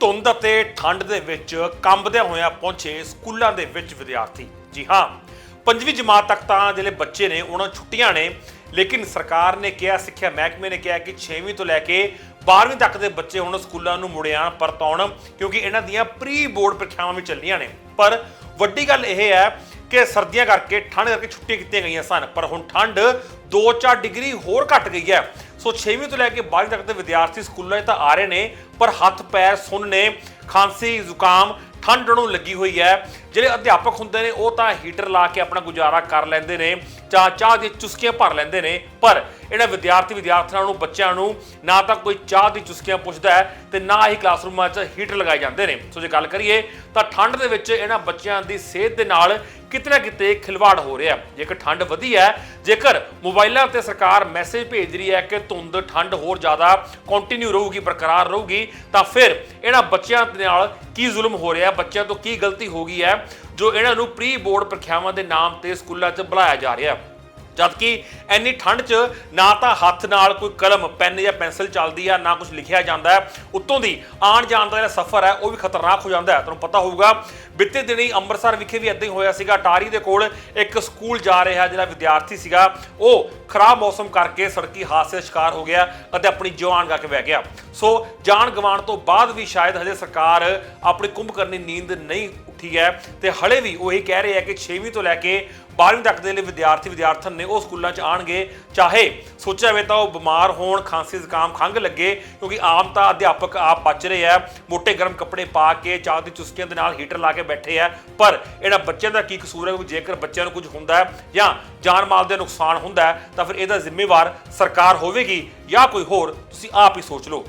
ਧੁੰਦ ਅਤੇ ਠੰਡ ਦੇ ਵਿੱਚ ਕੰਬਦਿਆਂ ਹੋਇਆਂ ਪਹੁੰਚੇ ਸਕੂਲਾਂ ਦੇ ਵਿੱਚ ਵਿਦਿਆਰਥੀ। ਜੀ ਹਾਂ, ਪੰਜਵੀਂ ਜਮਾਤ ਤੱਕ ਤਾਂ ਜਿਹੜੇ ਬੱਚੇ ਨੇ, ਉਹਨਾਂ ਛੁੱਟੀਆਂ ਨੇ, ਲੇਕਿਨ ਸਰਕਾਰ ਨੇ ਕਿਹਾ, ਸਿੱਖਿਆ ਮਹਿਕਮੇ ਨੇ ਕਿਹਾ ਕਿ 6ਵੀਂ ਤੋਂ ਲੈ ਕੇ 12ਵੀਂ ਤੱਕ ਦੇ ਬੱਚੇ ਹੁਣ ਸਕੂਲਾਂ ਨੂੰ ਮੁੜਿਆਂ ਪਰਤਾਉਣ ਕਿਉਂਕਿ ਇਹਨਾਂ ਦੀਆਂ ਪ੍ਰੀ ਬੋਰਡ ਪ੍ਰੀਖਿਆਵਾਂ ਵੀ ਚੱਲੀਆਂ ਨੇ। ਪਰ ਵੱਡੀ ਗੱਲ ਇਹ ਹੈ ਕਿ ਸਰਦੀਆਂ ਕਰਕੇ ਠੰਡ ਕਰਕੇ ਛੁੱਟੀਆਂ ਕੀਤੀਆਂ ਗਈਆਂ ਸਨ, ਪਰ ਹੁਣ ਠੰਡ 2-4 ਡਿਗਰੀ ਹੋਰ ਘਟ ਗਈ ਹੈ। ਸੋ 6ਵੀਂ ਤੋਂ ਲੈ ਕੇ 12ਵੀਂ ਤੱਕ ਦੇ ਵਿਦਿਆਰਥੀ ਸਕੂਲਾਂ 'ਚ ਤਾਂ ਆ ਰਹੇ ਨੇ, ਪਰ ਹੱਥ, ਪੈਰ ਸੁੰਨ ਨੇ, ਖਾਂਸੀ, ਜ਼ੁਕਾਮ, ਠੰਡ ਨੂੰ ਲੱਗੀ ਹੋਈ ਹੈ। ਜਿਹੜੇ ਅਧਿਆਪਕ ਹੁੰਦੇ ਨੇ, ਉਹ ਤਾਂ ਹੀਟਰ ਲਾ ਕੇ ਆਪਣਾ ਗੁਜ਼ਾਰਾ ਕਰ ਲੈਂਦੇ ਨੇ। ਚਾਹ ਚਾਹ ਦੀ ਚੁਸਕੀਆਂ ਭਰ ਲੈਂਦੇ ਨੇ। ਪਰ ਇਹਨਾਂ ਵਿਦਿਆਰਥੀ ਵਿਦਿਆਰਥਣਾਂ ਨੂੰ, ਬੱਚਿਆਂ ਨੂੰ ਨਾ ਤਾਂ ਕੋਈ ਚਾਹ ਦੀ ਚੁਸਕੀਆਂ ਪੁੱਛਦਾ ਹੈ ਤੇ ਨਾ ਹੀ ਕਲਾਸਰੂਮਾਂ 'ਚ ਹੀਟਰ ਲਗਾਏ ਜਾਂਦੇ ਨੇ। ਸੋ ਜੇ ਗੱਲ ਕਰੀਏ ਤਾਂ ਠੰਡ ਦੇ ਵਿੱਚ ਇਹਨਾਂ ਬੱਚਿਆਂ ਦੀ ਸਿਹਤ ਦੇ ਨਾਲ ਕਿਤੇ ਨਾ ਕਿਤੇ ਖਿਲਵਾੜ ਹੋ ਰਿਹਾ। ਜੇਕਰ ਠੰਡ ਵਧੀ ਹੈ, ਜੇਕਰ ਮੋਬਾਈਲਾਂ ਤੇ ਸਰਕਾਰ ਮੈਸੇਜ ਭੇਜ ਰਹੀ ਹੈ ਕਿ ਧੁੰਦ, ਠੰਡ ਹੋਰ ਜ਼ਿਆਦਾ ਕੰਟੀਨਿਊ ਰਹੂਗੀ, ਬਰਕਰਾਰ ਰਹੂਗੀ, ਤਾਂ ਫਿਰ ਇਹਨਾਂ ਬੱਚਿਆਂ ਦੇ ਨਾਲ ਕੀ ਜ਼ੁਲਮ ਹੋ ਰਿਹਾ? ਬੱਚਿਆਂ ਤੋਂ ਕੀ ਗਲਤੀ ਹੋ ਗਈ ਹੈ? ਜੋ ਇਹਨਾਂ ਨੂੰ ਪ੍ਰੀ ਬੋਰਡ ਪ੍ਰੀਖਿਆਵਾਂ ਦੇ ਨਾਮ ਤੇ ਸਕੂਲਾਂ 'ਚ ਬੁਲਾਇਆ ਜਾ ਰਿਹਾ। ਹੈ ਜਦਕਿ ਇੰਨੀ ਠੰਡ 'ਚ ਨਾ ਤਾਂ ਹੱਥ ਨਾਲ ਕੋਈ ਕਲਮ, ਪੈਨ ਜਾਂ ਪੈਨਸਲ ਚੱਲਦੀ ਆ, ਨਾ ਕੁਝ ਲਿਖਿਆ ਜਾਂਦਾ ਹੈ। ਉੱਤੋਂ ਦੀ ਆਉਣ ਜਾਣ ਦਾ ਜਿਹੜਾ ਸਫ਼ਰ ਹੈ, ਉਹ ਵੀ ਖਤਰਨਾਕ ਹੋ ਜਾਂਦਾ ਹੈ। ਤੁਹਾਨੂੰ ਪਤਾ ਹੋਊਗਾ, ਬਿੱਤੇ ਦਿਨੀ ਅੰਮ੍ਰਿਤਸਰ ਵਿਖੇ ਵੀ ਇਦਾਂ ਹੀ ਹੋਇਆ ਸੀਗਾ। ਟਾਰੀ ਦੇ ਕੋਲ ਇੱਕ ਸਕੂਲ ਜਾ ਰਿਹਾ ਜਿਹੜਾ ਵਿਦਿਆਰਥੀ ਸੀਗਾ। ਉਹ ਖਰਾਬ ਮੌਸਮ ਕਰਕੇ ਸੜਕੀ ਹਾਦਸੇ ਦਾ ਸ਼ਿਕਾਰ ਹੋ ਗਿਆ ਅਤੇ ਆਪਣੀ ਜਾਨ ਗਾ ਕੇ ਬਹਿ ਗਿਆ। ਸੋ ਜਾਨ ਗਵਾਉਣ ਤੋਂ ਬਾਅਦ ਵੀ ਸ਼ਾਇਦ ਹਜੇ ਸਰਕਾਰ ਆਪਣੀ ਕੁੰਭ ਕਰਨੀ ਨੀਂਦ ਨਹੀਂ ਉੱਠੀ ਹੈ ਤੇ ਹਲੇ ਵੀ ਉਹ ਇਹ ਕਹਿ ਰਹੇ ਆ ਕਿ 6ਵੀਂ ਤੋਂ ਲੈ ਕੇ 12ਵੀਂ ਤੱਕ ਦੇ ਲਈ ਵਿਦਿਆਰਥੀ ਵਿਦਿਆਰਥਣ ਨੇ ਉਹ ਸਕੂਲਾਂ 'ਚ ਆਣਗੇ ਚਾਹੇ ਸੋਚਿਆ ਹੋਵੇ ਤਾਂ ਉਹ ਬਿਮਾਰ ਹੋਣ, ਖਾਂਸੀ, ਜ਼ੁਕਾਮ, ਖੰਘ ਲੱਗੇ ਕਿਉਂਕਿ ਆਮ ਤਾਂ ਅਧਿਆਪਕ ਆਪ ਬਚ ਰਹੇ ਆ ਮੋٹے ਗਰਮ ਕੱਪੜੇ ਪਾ ਕੇ, ਚਾਹ ਦੀ ਚੁਸਕੀਆਂ ਦੇ ਨਾਲ ਹੀਟਰ ਲਾ ਕੇ ਬੈਠੇ ਆ ਪਰ ਇਹਨਾਂ ਬੱਚਿਆਂ ਦਾ ਕੀ ਕਸੂਰ ਹੈ ਕਿ ਜੇਕਰ ਬੱਚਿਆਂ ਨੂੰ ਕੁਝ ਹੁੰਦਾ ਜਾਂ ਜਾਨ ਮਾਲ ਦੇ ਨੁਕਸਾਨ ਹੁੰਦਾ ਤਾਂ ਫਿਰ ਇਹਦਾ ਜ਼ਿੰਮੇਵਾਰ ਸਰਕਾਰ ਹੋਵੇਗੀ ਜਾਂ ਕੋਈ ਹੋਰ? ਤੁਸੀਂ ਆਪ ਹੀ ਸੋਚ ਲਓ।